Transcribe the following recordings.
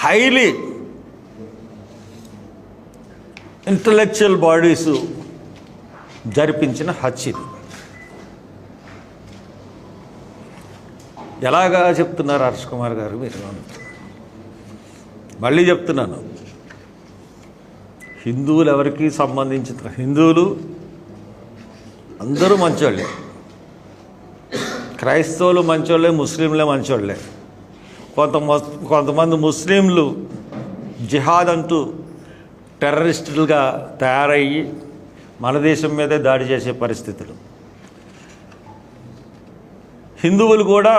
Highly intellectual bodies జరిపించిన హత్య ఇది. ఎలాగా చెప్తున్నారు హర్ష్ కుమార్ గారు మీరు? మళ్ళీ చెప్తున్నాను. హిందువులు ఎవరికి సంబంధించిన హిందువులు అందరూ మంచోళ్ళే. క్రైస్తవులు మంచోళ్ళే ముస్లింలే మంచోళ్ళే. కొంత కొంతమంది ముస్లింలు జిహాద్ అంటూ టెర్రరిస్టులుగా తయారయ్యి మన దేశం మీదే దాడి చేసే పరిస్థితులు. హిందువులు కూడా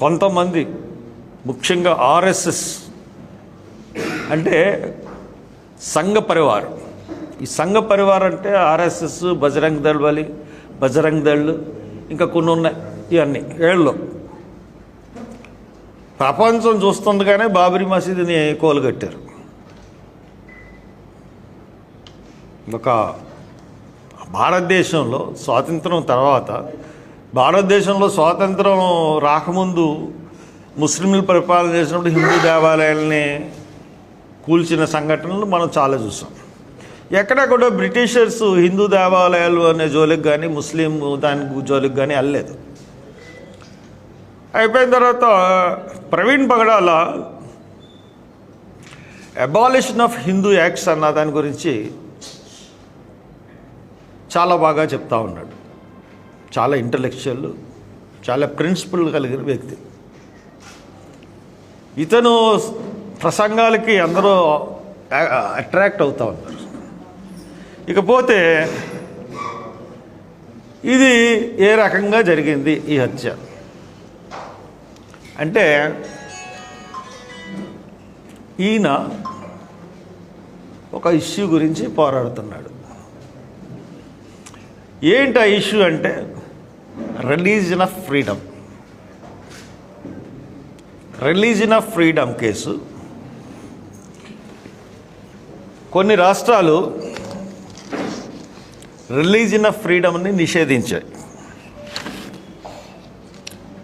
కొంతమంది ముఖ్యంగా ఆర్ఎస్ఎస్ అంటే సంఘ పరివారం. ఈ సంఘ పరివారం అంటే ఆర్ఎస్ఎస్ బజరంగ్ దళ్ బలి బజరంగ్ దళ్ ఇంకా కొన్ని ఉన్నాయి ఇవన్నీ. ఏళ్ళు ప్రపంచం చూస్తుండగానే బాబరీ మసీదుని కోలుగట్టారు. ఒక భారతదేశంలో స్వాతంత్రం తర్వాత భారతదేశంలో స్వాతంత్రం రాకముందు ముస్లింలు పరిపాలన చేసినప్పుడు హిందూ దేవాలయాల్ని కూల్చిన సంఘటనలు మనం చాలా చూసాం. ఎక్కడెక్కడో బ్రిటిషర్స్ హిందూ దేవాలయాలు అనే జోలికి కానీ ముస్లిం దాని జోలికి కానీ వెళ్ళలేదు. అయిపోయిన తర్వాత Praveen Pagadala abolition of Hindu acts అన్న దాని గురించి చాలా బాగా చెప్తా ఉన్నాడు. చాలా ఇంటలెక్చువల్ చాలా ప్రిన్సిపల్ కలిగిన వ్యక్తి. ఇతను ప్రసంగాలకి అందరూ అట్రాక్ట్ అవుతూ ఉన్నారు. ఇకపోతే ఇది ఏ రకంగా జరిగింది ఈ హత్య? అంటే ఈయన ఒక ఇష్యూ గురించి పోరాడుతున్నాడు. ఏంటి ఆ ఇష్యూ అంటే religion of freedom religion of freedom case. కొన్ని రాష్ట్రాలు రిలీజన్ ఆఫ్ ఫ్రీడమ్ని నిషేధించాయి.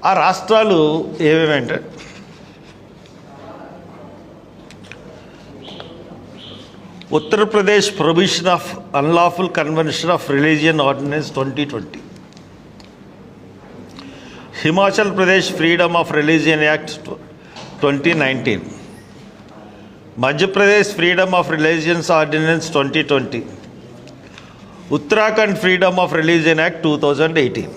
ఆ రాష్ట్రాలు ఏవేవంటే Uttar Pradesh provision of unlawful convention of religion ordinance twenty twenty. Himachal Pradesh freedom of religion act twenty nineteen. Madhya Pradesh freedom of religions ordinance twenty twenty. Uttarakhand freedom of religion act two thousand eighteen.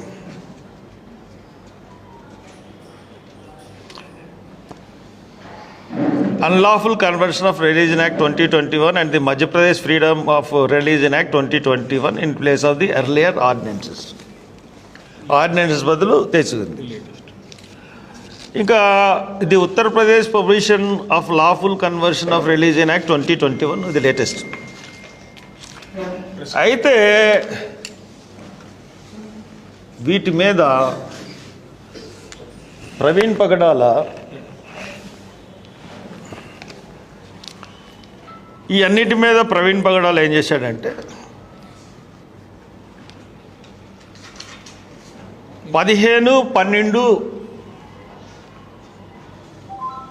Unlawful conversion of religion act twenty twenty one and the Madhya Pradesh freedom of religion act twenty twenty one in place of the earlier ordinances ordinances బదులు తెచ్చుకుంది. ఇంకా the Uttar Pradesh prohibition of lawful conversion of religion act twenty twenty one the latest అయితే వీటి మీద ప్రవీణ్ పగడాల ఈ అన్నిటి మీద ప్రవీణ్ పగడాలు ఏం చేశాడంటే పదిహేను పన్నెండు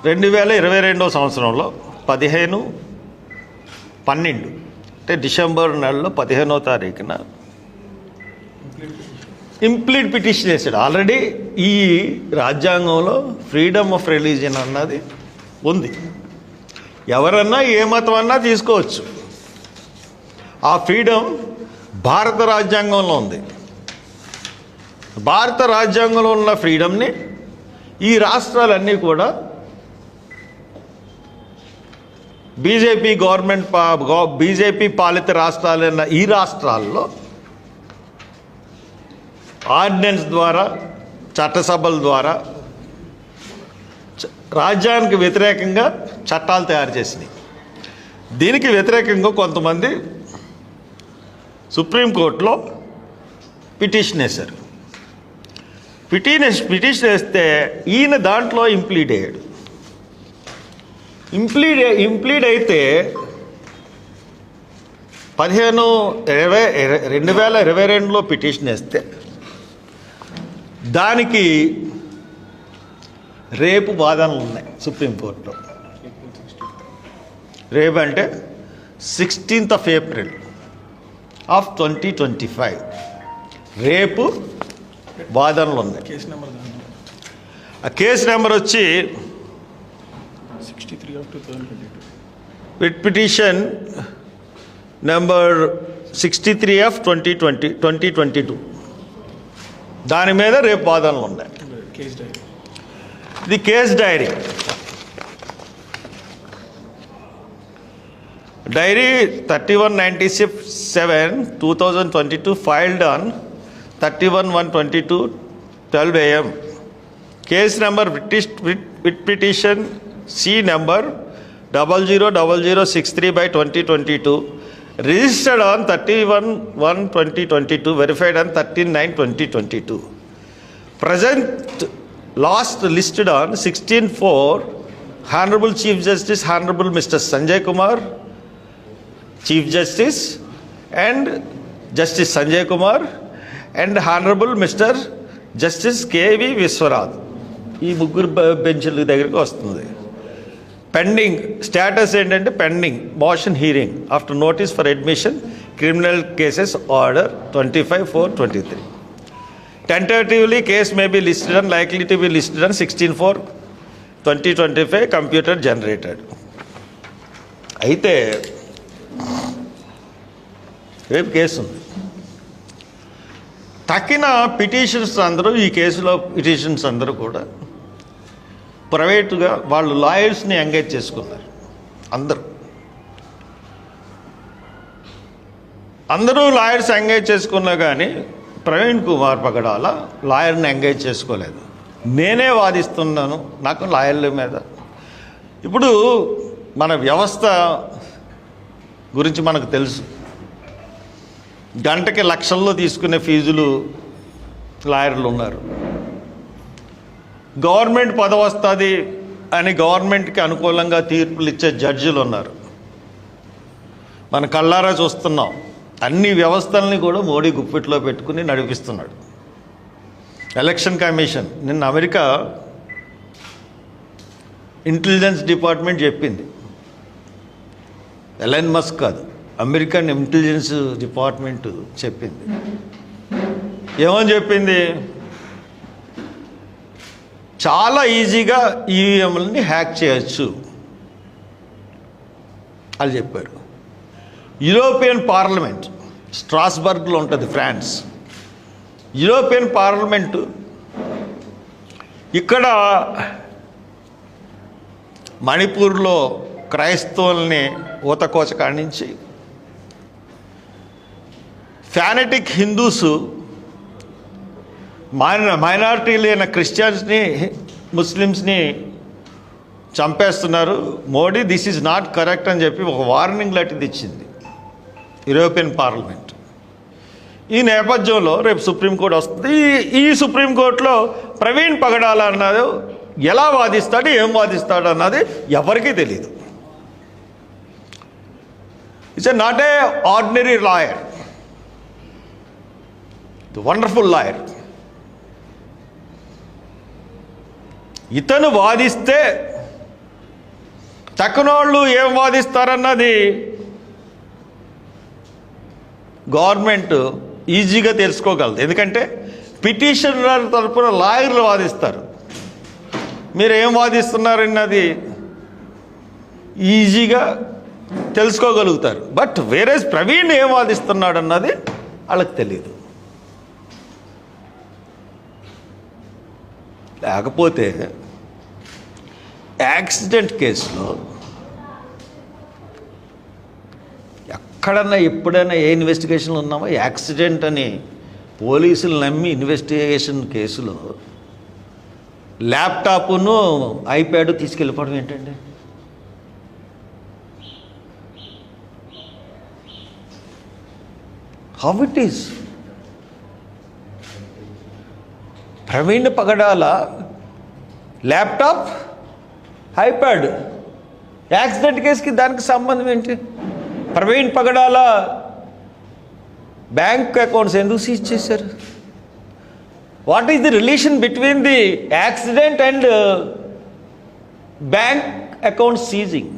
రెండు వేల ఇరవై రెండవ సంవత్సరంలో పదిహేను పన్నెండు అంటే డిసెంబర్ నెలలో పదిహేనో తారీఖున ఇంప్లీట్ పిటిషన్ చేశాడు ఆల్రెడీ ఈ రాజ్యాంగంలో ఫ్రీడమ్ ఆఫ్ రిలీజియన్ అన్నది ఉంది. ఎవరన్నా ఏ మతం అన్నా తీసుకోవచ్చు. ఆ ఫ్రీడమ్ భారత రాజ్యాంగంలో ఉంది. భారత రాజ్యాంగంలో ఉన్న ఫ్రీడమ్ని ఈ రాష్ట్రాలన్నీ కూడా బీజేపీ గవర్నమెంట్ పా బీజేపీ పాలిత రాష్ట్రాలైన ఈ రాష్ట్రాల్లో ఆర్డినెన్స్ ద్వారా చట్టసభల ద్వారా రాజ్యానికి వ్యతిరేకంగా చట్టాలు తయారు చేసినాయి. దీనికి వ్యతిరేకంగా కొంతమంది సుప్రీంకోర్టులో పిటిషన్ వేశారు. పిటిషన్ పిటిషన్ వేస్తే ఈయన దాంట్లో ఇంప్లీడ్ అయ్యాడు. ఇంప్లీడ్ ఇంప్లీడ్ అయితే పదిహేను ఇరవై రెండు వేల ఇరవై రెండులో పిటిషన్ వేస్తే దానికి రేపు వాదనలు ఉన్నాయి సుప్రీంకోర్టులో రేపు అంటే sixteenth of April of twenty twenty five. రేపు వాదనలు ఉన్నాయి. కేసు నెంబర్ ఆ కేసు నెంబర్ వచ్చి sixty three of two petition number sixty three of twenty twenty twenty twenty two. దాని మీద రేపు వాదనలు ఉన్నాయి. the case diary. Diary 3197 2022 filed on 31122 12 am. Case number British with petition C number 000063 by 2022 registered on 31 1 2022 verified on 13 9 2022 present last listed on sixteen four honourable chief justice honourable mister Sanjay Kumar chief justice and justice Sanjay Kumar and honourable mister justice K V Viswanath. ఈ ముగ్గురు బెంచ్ల దగ్గరికి వస్తుంది. Pending status ఏంటంటే pending motion hearing after notice for admission criminal cases order twenty five four twenty three. Tentatively case may be listed and likely to be listed and sixteen four twenty twenty five computer generated అయితే రేపు case ఉంది. తక్కిన petitions అందరూ ఈ కేసులో petitions అందరూ కూడా ప్రైవేటుగా వాళ్ళు లాయర్స్ని ఎంగేజ్ చేసుకున్నారు. అందరూ. అందరూ లాయర్స్ ఎంగేజ్ చేసుకున్నా కానీ ప్రవీణ్ కుమార్ పగడాల లాయర్ని ఎంగేజ్ చేసుకోలేదు. నేనే వాదిస్తున్నాను నాకు లాయర్ల మీద. ఇప్పుడు మన వ్యవస్థ గురించి మనకు తెలుసు. గంటకి లక్షల్లో తీసుకునే ఫీజులు లాయర్లు ఉన్నారు. గవర్నమెంట్ పదవి వస్తుంది అని గవర్నమెంట్కి అనుకూలంగా తీర్పులు ఇచ్చే జడ్జిలు ఉన్నారు. మన కళ్ళారా చూస్తున్నాం. అన్ని వ్యవస్థల్ని కూడా మోడీ గుప్పిట్లో పెట్టుకుని నడిపిస్తున్నాడు. ఎలక్షన్ కమిషన్ నిన్న అమెరికా ఇంటెలిజెన్స్ డిపార్ట్మెంట్ చెప్పింది. ఎలన్ మస్క్ కాదు అమెరికన్ ఇంటెలిజెన్స్ డిపార్ట్మెంట్ చెప్పింది. ఏమని చెప్పింది? చాలా ఈజీగా ఈవీఎంలని హ్యాక్ చేయొచ్చు. అని చెప్పారు. యూరోపియన్ పార్లమెంట్ స్ట్రాస్బర్గ్లో ఉంటుంది ఫ్రాన్స్ యూరోపియన్ పార్లమెంటు ఇక్కడ మణిపూర్లో క్రైస్తవుల్ని ఊతకోచ కాణించి ఫ్యానటిక్ హిందూస్ మైన మైనారిటీలు అయిన క్రిస్టియన్స్ని ముస్లిమ్స్ని చంపేస్తున్నారు. Modi this is not correct అని చెప్పి ఒక వార్నింగ్ లాంటిది ఇచ్చింది యూరోపియన్ పార్లమెంట్ ఈ నేపథ్యంలో రేపు సుప్రీంకోర్టు వస్తుంది. ఈ- ఈ సుప్రీంకోర్టులో ప్రవీణ్ పగడాల అన్నది ఎలా వాదిస్తాడు ఏం వాదిస్తాడు అన్నది ఎవరికీ తెలియదు it's a not a ordinary lawyer wonderful lawyer ఇతను వాదిస్తే తక్కువోళ్ళు ఏం వాదిస్తారన్నది గవర్నమెంట్ ఈజీగా తెలుసుకోగలదు. ఎందుకంటే పిటిషనర్ తరపున లాయర్లు వాదిస్తారు. మీరు ఏం వాదిస్తున్నారన్నది ఈజీగా తెలుసుకోగలుగుతారు. బట్ వేరే ప్రవీణ్ ఏం వాదిస్తున్నాడు అన్నది వాళ్ళకి తెలియదు లేకపోతే యాక్సిడెంట్ కేసులో ఎక్కడన్నా ఎప్పుడైనా ఏ ఇన్వెస్టిగేషన్లు ఉన్నామో యాక్సిడెంట్ అని పోలీసులు నమ్మి ఇన్వెస్టిగేషన్ కేసులో ల్యాప్టాప్ను ఐప్యాడ్ తీసుకెళ్ళిపోవడం ఏంటండి? How it is Praveen Pagadala laptop iPad. Accident కేసుకి దానికి సంబంధం ఏంటి? ప్రవీణ్ పగడాల బ్యాంక్ అకౌంట్స్ ఎందుకు సీజ్ చేశారు? What is the relation between the accident and bank account seizing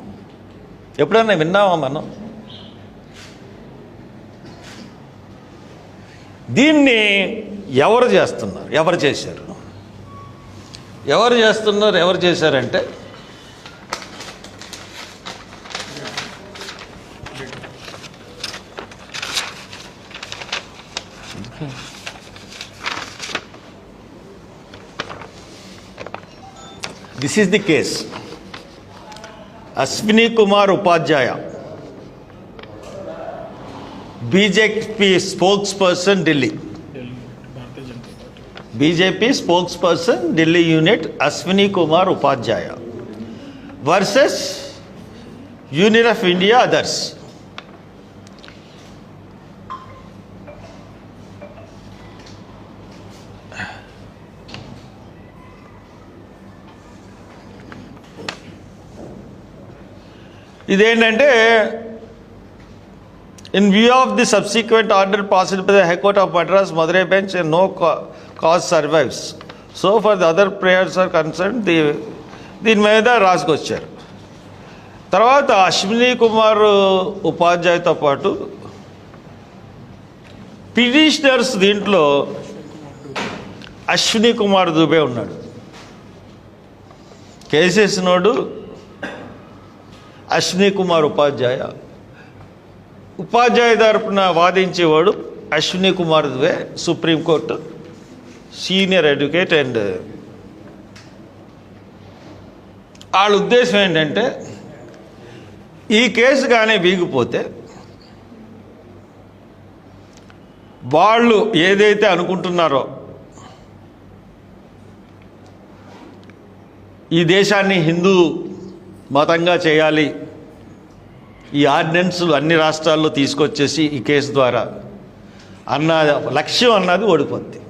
ఎప్పుడన్నా విన్నామా మనం? దీన్ని ఎవరు చేస్తున్నారు? ఎవరు చేశారు? ఎవరు చేస్తున్నారు? ఎవరు చేశారంటే this is the case Ashwini Kumar Upadhyay BJP spokesperson Delhi Delhi Bharatiya Janata Party BJP spokesperson Delhi unit Ashwini Kumar ఇదేంటంటే in view of the subsequent order passed by the high court of Madras Madurai bench no cause survives so for the other prayers are concern the దీని మీద రాసుకొచ్చారు. తర్వాత అశ్విని కుమార్ ఉపాధ్యాయుతో పాటు petitioners దీంట్లో అశ్విని కుమార్ దుబే ఉన్నాడు. కేసేసినోడు అశ్విని కుమార్ ఉపాధ్యాయ. ఉపాధ్యాయ తరపున వాదించేవాడు Ashwini Kumar Dubey supreme court senior advocate and వాళ్ళ ఉద్దేశం ఏంటంటే ఈ కేసు కానీ వీగిపోతే వాళ్ళు ఏదైతే అనుకుంటున్నారో ఈ దేశాన్ని హిందూ మతంగా చేయాలి. ఈ ఆర్డినెన్స్లు అన్ని రాష్ట్రాల్లో తీసుకొచ్చేసి ఈ కేసు ద్వారా అన్న లక్ష్యం అన్నది ఓడిపోద్ది.